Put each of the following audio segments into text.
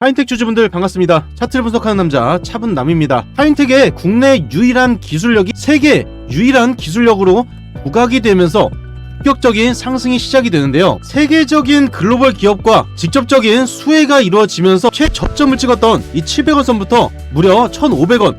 하인텍 주주분들 반갑습니다. 차트를 분석하는 남자 차분남입니다. 하인텍의 국내 유일한 기술력이 세계 유일한 기술력으로 부각이 되면서 본격적인 상승이 시작이 되는데요. 세계적인 글로벌 기업과 직접적인 수혜가 이루어지면서 최저점을 찍었던 이 700원 선부터 무려 1,500원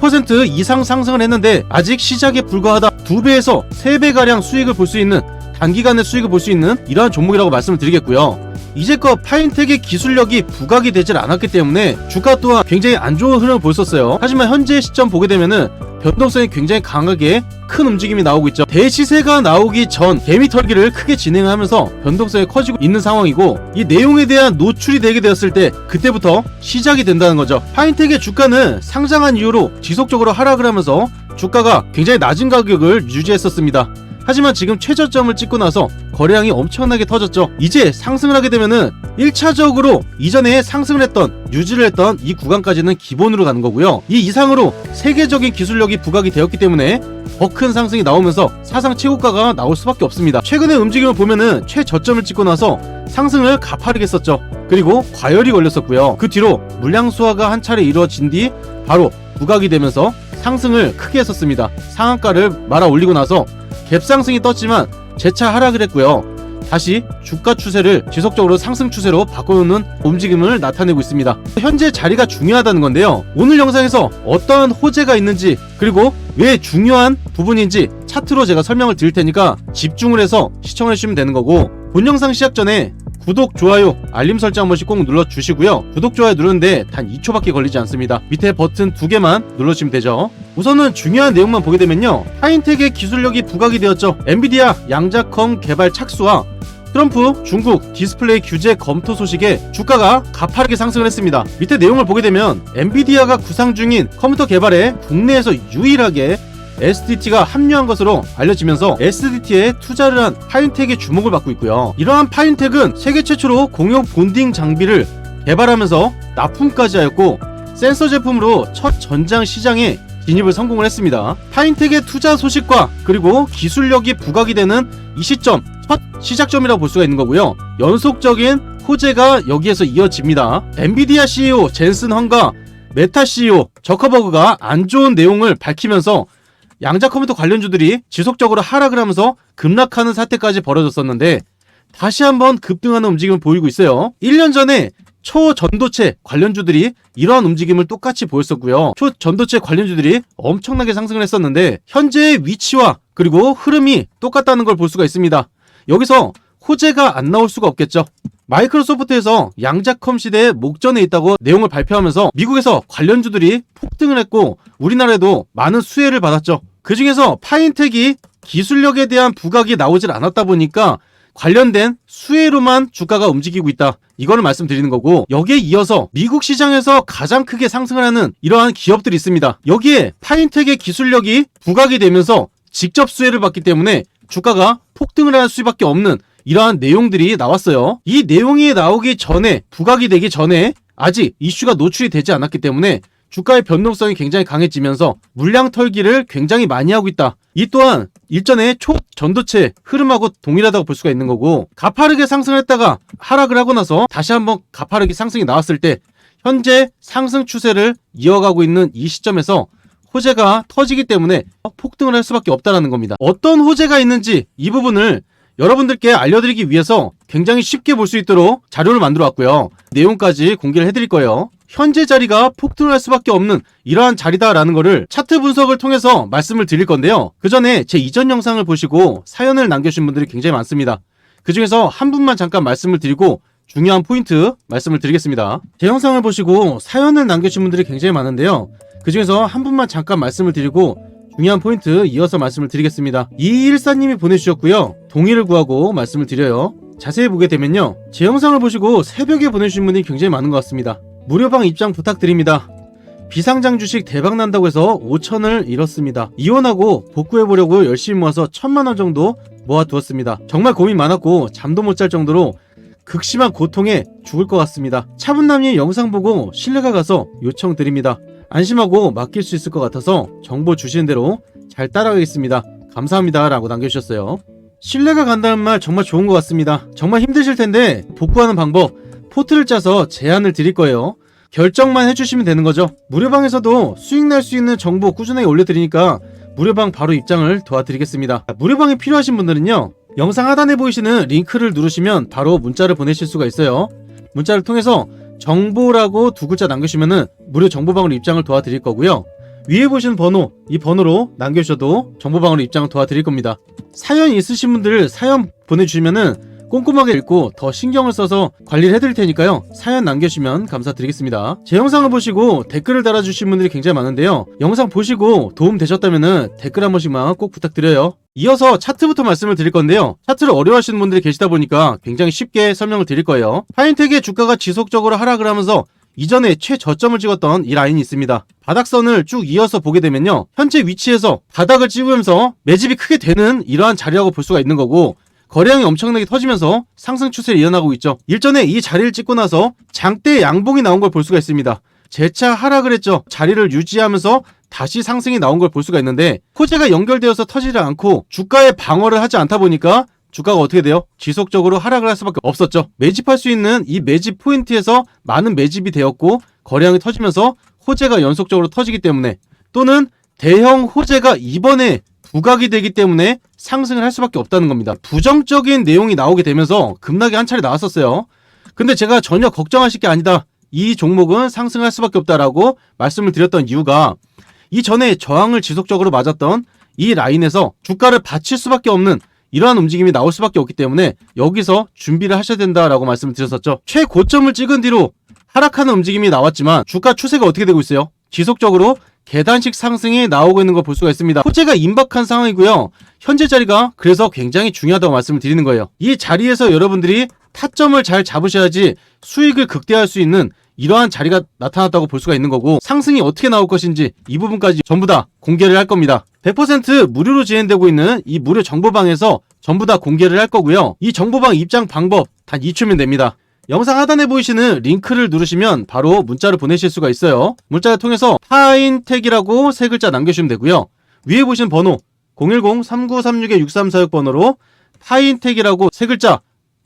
100% 이상 상승을 했는데 아직 시작에 불과하다 2배에서 3배가량 수익을 볼 수 있는 단기간의 수익을 볼 수 있는 이러한 종목이라고 말씀을 드리겠고요. 이제껏 파인텍의 기술력이 부각이 되질 않았기 때문에 주가 또한 굉장히 안 좋은 흐름을 보였었어요. 하지만 현재 시점 보게 되면은 변동성이 굉장히 강하게 큰 움직임이 나오고 있죠. 대시세가 나오기 전 개미 털기를 크게 진행하면서 변동성이 커지고 있는 상황이고 이 내용에 대한 노출이 되게 되었을 때 그때부터 시작이 된다는 거죠. 파인텍의 주가는 상장한 이후로 지속적으로 하락을 하면서 주가가 굉장히 낮은 가격을 유지했었습니다. 하지만 지금 최저점을 찍고 나서 거래량이 엄청나게 터졌죠. 이제 상승을 하게 되면은 1차적으로 이전에 상승을 했던 유지를 했던 이 구간까지는 기본으로 가는 거고요. 이 이상으로 세계적인 기술력이 부각이 되었기 때문에 더 큰 상승이 나오면서 사상 최고가가 나올 수밖에 없습니다. 최근의 움직임을 보면은 최저점을 찍고 나서 상승을 가파르게 했었죠. 그리고 과열이 걸렸었고요. 그 뒤로 물량 수화가 한 차례 이루어진 뒤 바로 부각이 되면서 상승을 크게 했었습니다. 상한가를 말아 올리고 나서 갭상승이 떴지만 재차 하락을 했고요. 다시 주가 추세를 지속적으로 상승 추세로 바꿔놓는 움직임을 나타내고 있습니다. 현재 자리가 중요하다는 건데요. 오늘 영상에서 어떠한 호재가 있는지 그리고 왜 중요한 부분인지 차트로 제가 설명을 드릴 테니까 집중을 해서 시청해 주시면 되는 거고 본 영상 시작 전에 구독, 좋아요, 알림 설정 한 번씩 꼭 눌러주시고요. 구독, 좋아요 누르는데 단 2초밖에 걸리지 않습니다. 밑에 버튼 두 개만 눌러주시면 되죠. 우선은 중요한 내용만 보게 되면요. 하인텍의 기술력이 부각이 되었죠. 엔비디아 양자컴 개발 착수와 트럼프 중국 디스플레이 규제 검토 소식에 주가가 가파르게 상승을 했습니다. 밑에 내용을 보게 되면 엔비디아가 구상 중인 컴퓨터 개발에 국내에서 유일하게 SDT가 합류한 것으로 알려지면서 SDT에 투자를 한 파인텍의 주목을 받고 있고요. 이러한 파인텍은 세계 최초로 공용 본딩 장비를 개발하면서 납품까지 하였고 센서 제품으로 첫 전장 시장에 진입을 성공을 했습니다. 파인텍의 투자 소식과 그리고 기술력이 부각이 되는 이 시점 첫 시작점이라고 볼 수가 있는 거고요. 연속적인 호재가 여기에서 이어집니다. 엔비디아 CEO 젠슨 헝과 메타 CEO 저커버그가 안 좋은 내용을 밝히면서 양자 컴퓨터 관련주들이 지속적으로 하락을 하면서 급락하는 사태까지 벌어졌었는데 다시 한번 급등하는 움직임을 보이고 있어요. 1년 전에 초전도체 관련주들이 이러한 움직임을 똑같이 보였었고요. 초전도체 관련주들이 엄청나게 상승을 했었는데 현재의 위치와 그리고 흐름이 똑같다는 걸 볼 수가 있습니다. 여기서 호재가 안 나올 수가 없겠죠. 마이크로소프트에서 양자컴 시대의 목전에 있다고 내용을 발표하면서 미국에서 관련주들이 폭등을 했고 우리나라에도 많은 수혜를 받았죠. 그 중에서 파인텍이 기술력에 대한 부각이 나오질 않았다 보니까 관련된 수혜로만 주가가 움직이고 있다. 이거를 말씀드리는 거고 여기에 이어서 미국 시장에서 가장 크게 상승을 하는 이러한 기업들이 있습니다. 여기에 파인텍의 기술력이 부각이 되면서 직접 수혜를 받기 때문에 주가가 폭등을 할 수밖에 없는 이러한 내용들이 나왔어요. 이 내용이 나오기 전에 부각이 되기 전에 아직 이슈가 노출이 되지 않았기 때문에 주가의 변동성이 굉장히 강해지면서 물량 털기를 굉장히 많이 하고 있다. 이 또한 일전의 초전도체 흐름하고 동일하다고 볼 수가 있는 거고 가파르게 상승했다가 하락을 하고 나서 다시 한번 가파르게 상승이 나왔을 때 현재 상승 추세를 이어가고 있는 이 시점에서 호재가 터지기 때문에 폭등을 할 수밖에 없다는 겁니다. 어떤 호재가 있는지 이 부분을 여러분들께 알려드리기 위해서 굉장히 쉽게 볼 수 있도록 자료를 만들어 왔고요. 내용까지 공개를 해드릴 거예요. 현재 자리가 폭등을 할 수밖에 없는 이러한 자리다라는 거를 차트 분석을 통해서 말씀을 드릴 건데요. 그 전에 제 이전 영상을 보시고 사연을 남겨주신 분들이 굉장히 많습니다. 그 중에서 한 분만 잠깐 말씀을 드리고 중요한 포인트 말씀을 드리겠습니다. 제 영상을 보시고 사연을 남겨주신 분들이 굉장히 많은데요. 그 중에서 한 분만 잠깐 말씀을 드리고 중요한 포인트 이어서 말씀을 드리겠습니다. 이일사님이 보내주셨고요. 동의를 구하고 말씀을 드려요. 자세히 보게 되면요. 제 영상을 보시고 새벽에 보내주신 분이 굉장히 많은 것 같습니다. 무료방 입장 부탁드립니다. 비상장 주식 대박 난다고 해서 5천을 잃었습니다. 이혼하고 복구해보려고 열심히 모아서 천만 원 정도 모아두었습니다. 정말 고민 많았고 잠도 못 잘 정도로 극심한 고통에 죽을 것 같습니다. 차분남님 영상 보고 신뢰가 가서 요청드립니다. 안심하고 맡길 수 있을 것 같아서 정보 주시는 대로 잘 따라가겠습니다. 감사합니다. 라고 남겨주셨어요. 신뢰가 간다는 말 정말 좋은 것 같습니다. 정말 힘드실 텐데 복구하는 방법 포트를 짜서 제안을 드릴 거예요. 결정만 해주시면 되는 거죠. 무료방에서도 수익 날 수 있는 정보 꾸준하게 올려드리니까 무료방 바로 입장을 도와드리겠습니다. 무료방이 필요하신 분들은요. 영상 하단에 보이시는 링크를 누르시면 바로 문자를 보내실 수가 있어요. 문자를 통해서 정보라고 두 글자 남겨주시면은 무료 정보방으로 입장을 도와드릴 거고요. 위에 보시는 번호, 이 번호로 남겨주셔도 정보방으로 입장을 도와드릴 겁니다. 사연 있으신 분들 사연 보내주시면은 꼼꼼하게 읽고 더 신경을 써서 관리를 해드릴 테니까요. 사연 남겨주시면 감사드리겠습니다. 제 영상을 보시고 댓글을 달아주신 분들이 굉장히 많은데요. 영상 보시고 도움 되셨다면 댓글 한 번씩만 꼭 부탁드려요. 이어서 차트부터 말씀을 드릴 건데요. 차트를 어려워하시는 분들이 계시다 보니까 굉장히 쉽게 설명을 드릴 거예요. 파인텍의 주가가 지속적으로 하락을 하면서 이전에 최저점을 찍었던 이 라인이 있습니다. 바닥선을 쭉 이어서 보게 되면요. 현재 위치에서 바닥을 찍으면서 매집이 크게 되는 이러한 자리라고 볼 수가 있는 거고 거래량이 엄청나게 터지면서 상승 추세를 이어나가고 있죠. 일전에 이 자리를 찍고 나서 장대 양봉이 나온 걸 볼 수가 있습니다. 재차 하락을 했죠. 자리를 유지하면서 다시 상승이 나온 걸 볼 수가 있는데 호재가 연결되어서 터지지 않고 주가에 방어를 하지 않다 보니까 주가가 어떻게 돼요? 지속적으로 하락을 할 수밖에 없었죠. 매집할 수 있는 이 매집 포인트에서 많은 매집이 되었고 거래량이 터지면서 호재가 연속적으로 터지기 때문에 또는 대형 호재가 이번에 부각이 되기 때문에 상승을 할 수밖에 없다는 겁니다. 부정적인 내용이 나오게 되면서 급락이 한 차례 나왔었어요. 근데 제가 전혀 걱정하실 게 아니다. 이 종목은 상승할 수밖에 없다라고 말씀을 드렸던 이유가 이전에 저항을 지속적으로 맞았던 이 라인에서 주가를 받칠 수밖에 없는 이러한 움직임이 나올 수밖에 없기 때문에 여기서 준비를 하셔야 된다라고 말씀을 드렸었죠. 최고점을 찍은 뒤로 하락하는 움직임이 나왔지만 주가 추세가 어떻게 되고 있어요? 지속적으로 계단식 상승이 나오고 있는 걸 볼 수가 있습니다. 호재가 임박한 상황이고요. 현재 자리가 그래서 굉장히 중요하다고 말씀을 드리는 거예요. 이 자리에서 여러분들이 타점을 잘 잡으셔야지 수익을 극대화할 수 있는 이러한 자리가 나타났다고 볼 수가 있는 거고 상승이 어떻게 나올 것인지 이 부분까지 전부 다 공개를 할 겁니다. 100% 무료로 진행되고 있는 이 무료 정보방에서 전부 다 공개를 할 거고요. 이 정보방 입장 방법 단 2초면 됩니다. 영상 하단에 보이시는 링크를 누르시면 바로 문자를 보내실 수가 있어요. 문자를 통해서 파인텍이라고 세 글자 남겨주시면 되고요. 위에 보시는 번호 010-3936-6346 번호로 파인텍이라고 세 글자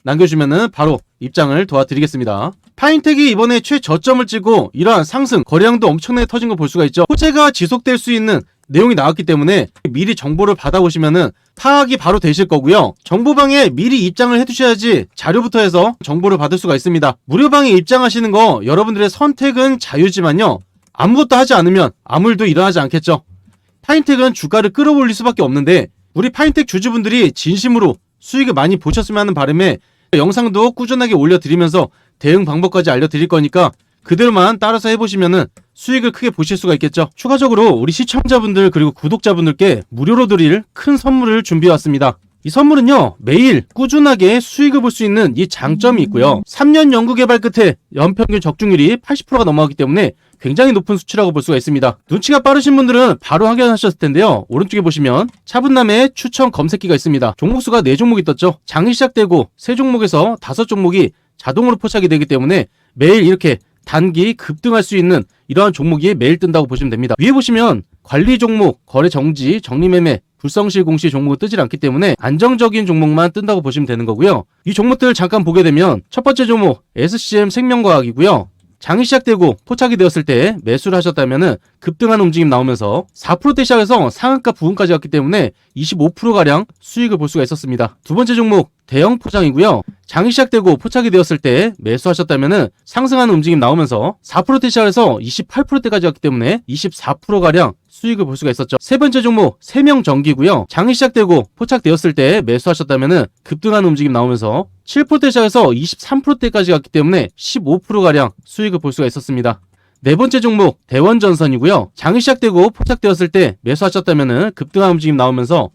남겨주시면 바로 입장을 도와드리겠습니다. 파인텍이 이번에 최저점을 찍고 이러한 상승, 거래량도 엄청나게 터진 걸 볼 수가 있죠. 호재가 지속될 수 있는 내용이 나왔기 때문에 미리 정보를 받아보시면은 파악이 바로 되실 거고요. 정보방에 미리 입장을 해두셔야지 자료부터 해서 정보를 받을 수가 있습니다. 무료방에 입장하시는 거 여러분들의 선택은 자유지만요. 아무것도 하지 않으면 아무 일도 일어나지 않겠죠. 파인텍은 주가를 끌어올릴 수밖에 없는데 우리 파인텍 주주분들이 진심으로 수익을 많이 보셨으면 하는 바람에 영상도 꾸준하게 올려드리면서 대응 방법까지 알려드릴 거니까 그대로만 따라서 해보시면은 수익을 크게 보실 수가 있겠죠. 추가적으로 우리 시청자분들 그리고 구독자분들께 무료로 드릴 큰 선물을 준비해 왔습니다. 이 선물은요, 매일 꾸준하게 수익을 볼 수 있는 이 장점이 있고요. 3년 연구 개발 끝에 연평균 적중률이 80%가 넘어가기 때문에 굉장히 높은 수치라고 볼 수가 있습니다. 눈치가 빠르신 분들은 바로 확인하셨을 텐데요. 오른쪽에 보시면 차분남의 추천 검색기가 있습니다. 종목수가 4종목이 떴죠. 장이 시작되고 3종목에서 5종목이 자동으로 포착이 되기 때문에 매일 이렇게 단기 급등할 수 있는 이러한 종목이 매일 뜬다고 보시면 됩니다. 위에 보시면 관리 종목, 거래 정지, 정리매매, 불성실 공시 종목은 뜨질 않기 때문에 안정적인 종목만 뜬다고 보시면 되는 거고요. 이 종목들 잠깐 보게 되면 첫 번째 종목 SCM 생명과학이고요. 장이 시작되고 포착이 되었을 때 매수를 하셨다면은 급등하는 움직임 나오면서 4%대 시작해서 상한가 부분까지 갔기 때문에 25%가량 수익을 볼 수가 있었습니다. 두 번째 종목 대형 포장이고요. 장이 시작되고 포착이 되었을 때 매수하셨다면은 상승하는 움직임 나오면서 4%대 시작해서 28%대까지 갔기 때문에 24%가량 수익을 볼 수가 있었죠. 세 번째 종목 세명 전기고요. 장이 시작되고 포착되었을 때 매수하셨다면은 급등하는 움직임 나오면서 7%대 시작해서 23%대까지 갔기 때문에 15%가량 수익을 볼 수가 있었습니다. 네 번째 종목 대원전선이고요. 장이 시작되고 포착되었을 때 매수하셨다면은 급등한 움직임 나오면서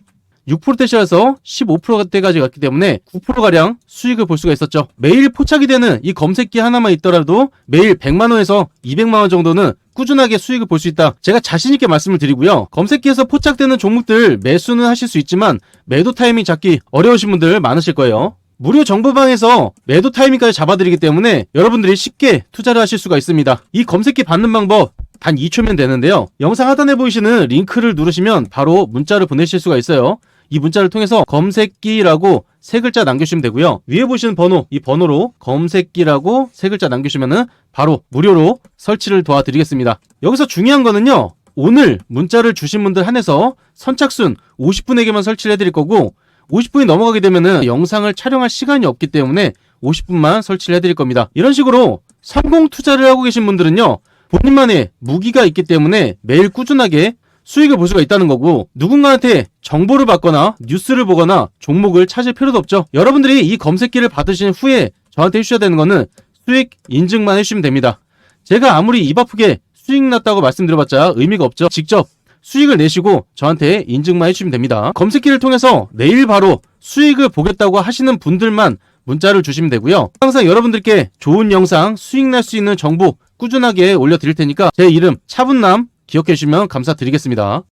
6%대 시작해서 15%대까지 갔기 때문에 9%가량 수익을 볼 수가 있었죠. 매일 포착이 되는 이 검색기 하나만 있더라도 매일 100만원에서 200만원 정도는 꾸준하게 수익을 볼 수 있다. 제가 자신있게 말씀을 드리고요. 검색기에서 포착되는 종목들 매수는 하실 수 있지만 매도 타이밍 잡기 어려우신 분들 많으실 거예요. 무료 정보방에서 매도 타이밍까지 잡아드리기 때문에 여러분들이 쉽게 투자를 하실 수가 있습니다. 이 검색기 받는 방법 단 2초면 되는데요. 영상 하단에 보이시는 링크를 누르시면 바로 문자를 보내실 수가 있어요. 이 문자를 통해서 검색기라고 세 글자 남겨주시면 되고요. 위에 보시는 번호, 이 번호로 검색기라고 세 글자 남겨주시면은 바로 무료로 설치를 도와드리겠습니다. 여기서 중요한 거는요. 오늘 문자를 주신 분들 한해서 선착순 50분에게만 설치를 해드릴 거고 50분이 넘어가게 되면은 영상을 촬영할 시간이 없기 때문에 50분만 설치를 해드릴 겁니다. 이런 식으로 성공 투자를 하고 계신 분들은요. 본인만의 무기가 있기 때문에 매일 꾸준하게 수익을 볼 수가 있다는 거고 누군가한테 정보를 받거나 뉴스를 보거나 종목을 찾을 필요도 없죠. 여러분들이 이 검색기를 받으신 후에 저한테 해주셔야 되는 거는 수익 인증만 해주시면 됩니다. 제가 아무리 입 아프게 수익 났다고 말씀드려봤자 의미가 없죠. 직접 수익을 내시고 저한테 인증만 해주시면 됩니다. 검색기를 통해서 내일 바로 수익을 보겠다고 하시는 분들만 문자를 주시면 되고요. 항상 여러분들께 좋은 영상, 수익 날 수 있는 정보 꾸준하게 올려드릴 테니까 제 이름 차분남 기억해 주시면 감사드리겠습니다.